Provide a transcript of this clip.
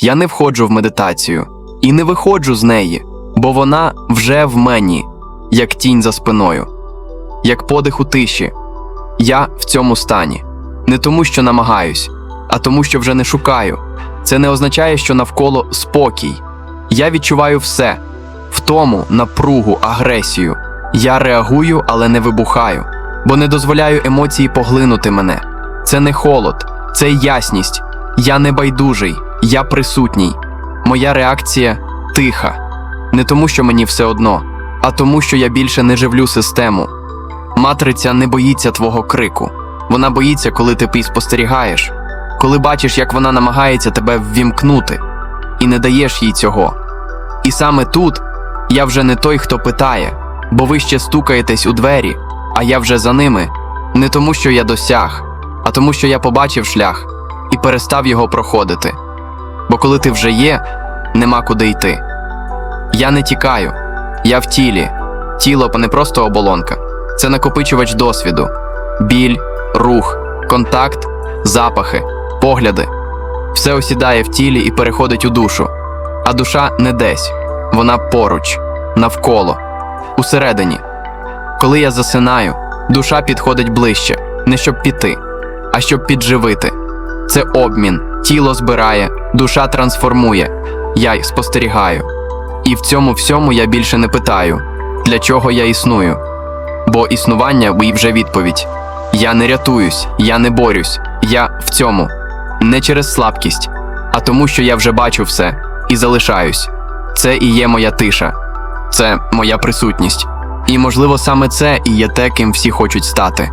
Я не входжу в медитацію і не виходжу з неї, бо вона вже в мені, як тінь за спиною, як подих у тиші. Я в цьому стані. Не тому, що намагаюсь, а тому, що вже не шукаю. Це не означає, що навколо спокій. Я відчуваю все втому, напругу, агресію. Я реагую, але не вибухаю, бо не дозволяю емоції поглинути мене. Це не холод, це ясність. Я не байдужий, я присутній. Моя реакція тиха. Не тому, що мені все одно, а тому, що я більше не живлю систему. Матриця не боїться твого крику. Вона боїться, коли ти пій спостерігаєш, коли бачиш, як вона намагається тебе ввімкнути, і не даєш їй цього. І саме тут я вже не той, хто питає, бо ви ще стукаєтесь у двері, а я вже за ними, не тому, що я досяг, а тому, що я побачив шлях і перестав його проходити. Бо коли ти вже є, нема куди йти. Я не тікаю, я в тілі. Тіло не просто оболонка, це накопичувач досвіду, біль, рух, контакт, запахи, погляди. Все осідає в тілі і переходить у душу. А душа не десь, вона поруч, навколо, усередині. Коли я засинаю, душа підходить ближче, не щоб піти, а щоб підживити. Це обмін, тіло збирає, душа трансформує, я й спостерігаю. І в цьому всьому я більше не питаю, для чого я існую. Бо існування і вже відповідь. Я не рятуюсь, я не борюсь, я в цьому. Не через слабкість, а тому, що я вже бачу все і залишаюсь. Це і є моя тиша, це моя присутність. І, можливо, саме це і є те, ким всі хочуть стати.